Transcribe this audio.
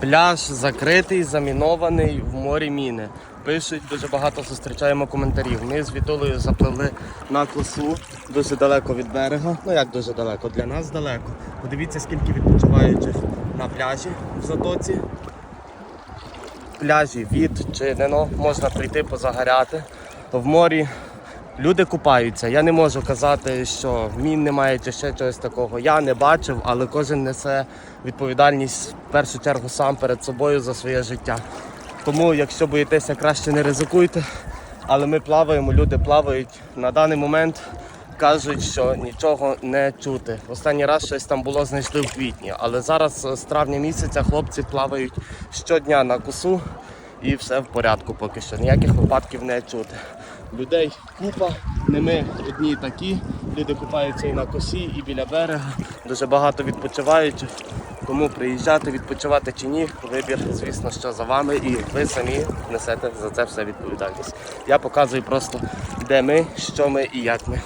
Пляж закритий, замінований в морі міни. Пишуть, дуже багато зустрічаємо коментарів. Ми з Вітолею запливли на косу дуже далеко від берега. Ну як дуже далеко? Для нас далеко. Подивіться, скільки відпочиваючих на пляжі в затоці. Пляжі відчинено, можна прийти позагоряти. В морі люди купаються. Я не можу казати, що мін немає чи ще чогось такого. Я не бачив, але кожен несе відповідальність в першу чергу сам перед собою за своє життя. Тому, якщо боїтеся, краще не ризикуйте. Але ми плаваємо, люди плавають. На даний момент кажуть, що нічого не чути. Останній раз щось там було знайшли в квітні, але зараз з травня місяця хлопці плавають щодня на косу і все в порядку поки що. Ніяких випадків не чути. Людей купа, не ми одні такі. Люди купаються і на косі, і біля берега. Дуже багато відпочиваючих. Тому приїжджати, відпочивати чи ні, вибір, звісно, що за вами, і ви самі несете за це все відповідальність. Я показую просто, де ми, що ми і як ми.